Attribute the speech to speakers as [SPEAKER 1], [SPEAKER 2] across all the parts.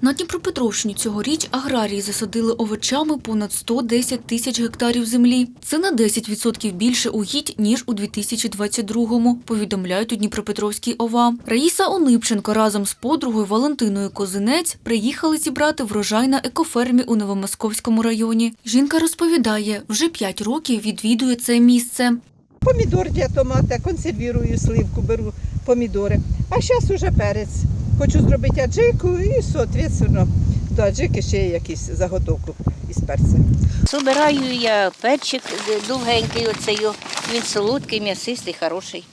[SPEAKER 1] На Дніпропетровщині цьогоріч аграрії засадили овочами понад 110 тисяч гектарів землі. Це на 10% більше угідь, ніж у 2022-му, повідомляють у Дніпропетровській ОВА. Раїса Онипченко разом з подругою Валентиною Козинець приїхали зібрати врожай на екофермі у Новомосковському районі. Жінка розповідає, вже 5 років відвідує це місце.
[SPEAKER 2] Помідор для томата, консервірую сливку, беру помідори. А зараз уже перець. Хочу зробити аджику і, соответственно, до аджики ще якісь заготовку із перцем.
[SPEAKER 3] Собираю я перчик довгенький, оцей, він солодкий, м'ясистий, хороший.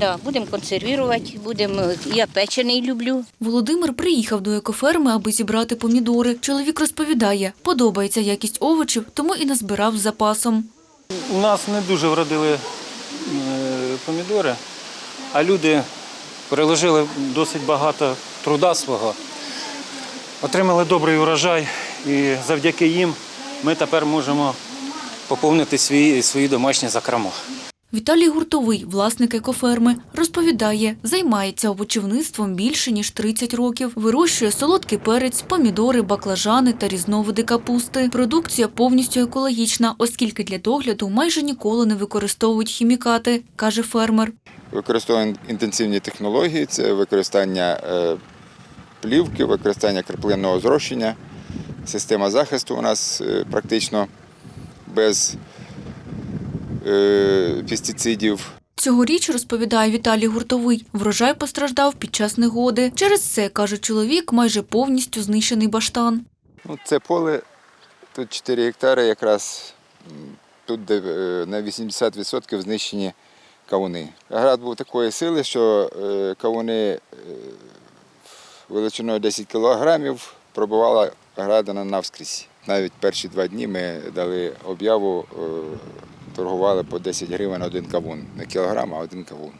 [SPEAKER 3] Да, будемо консервувати, будемо. Я печений люблю.
[SPEAKER 1] Володимир приїхав до екоферми, аби зібрати помідори. Чоловік розповідає, подобається якість овочів, тому і назбирав з запасом.
[SPEAKER 4] У нас не дуже вродили е, помідори, а люди приложили досить багато труда свого, отримали добрий урожай, і завдяки їм ми тепер можемо поповнити свої, свої домашні закрома.
[SPEAKER 1] Віталій Гуртовий, власник екоферми, розповідає, займається овочівництвом більше ніж 30 років. Вирощує солодкий перець, помідори, баклажани та різновиди капусти. Продукція повністю екологічна, оскільки для догляду майже ніколи не використовують хімікати, каже фермер.
[SPEAKER 5] Використовуємо інтенсивні технології, це використання е, плівки, використання краплинного зрощення. Система захисту у нас е, практично без е, пестицидів.
[SPEAKER 1] Цьогоріч, розповідає Віталій Гуртовий, врожай постраждав під час негоди. Через це, каже чоловік, майже повністю знищений баштан.
[SPEAKER 5] Ну, це поле, тут 4 гектари, якраз тут де, на 80% знищені кавуни. Град був такої сили, що е, кавуни е, величиною 10 кілограмів пробувала градина навскрізь. Навіть перші два дні ми дали об'яву, е, торгували по 10 гривень один кавун. Не кілограм, а один кавун.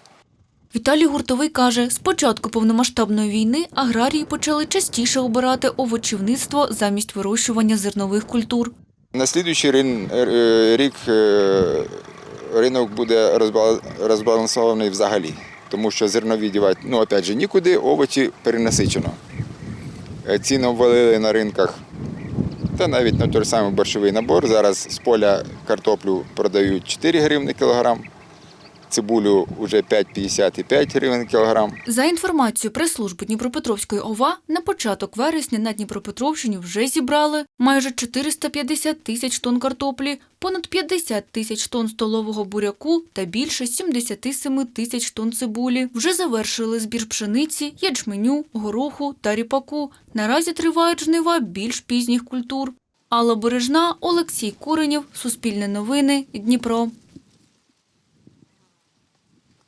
[SPEAKER 1] Віталій Гуртовий каже, з початку повномасштабної війни аграрії почали частіше обирати овочівництво замість вирощування зернових культур.
[SPEAKER 5] На слідуючий рік ринок буде розбалансований взагалі, тому що зернові дівати, ну опять же, нікуди, овочі перенасичено. Ціну Ціни обвалили на ринках. Та навіть на той самий борщовий набор. Зараз з поля картоплю продають 4 гривни кілограм, цибулю вже 5,50 і 5 гривень кілограм.
[SPEAKER 1] За інформацією прес-служби Дніпропетровської ОВА, на початок вересня на Дніпропетровщині вже зібрали майже 450 тисяч тонн картоплі, понад 50 тисяч тонн столового буряку та більше 77 тисяч тонн цибулі. Вже завершили збір пшениці, ячменю, гороху та ріпаку. Наразі тривають жнива більш пізніх культур. Алла Бережна, Олексій Куренєв, Суспільне новини, Дніпро.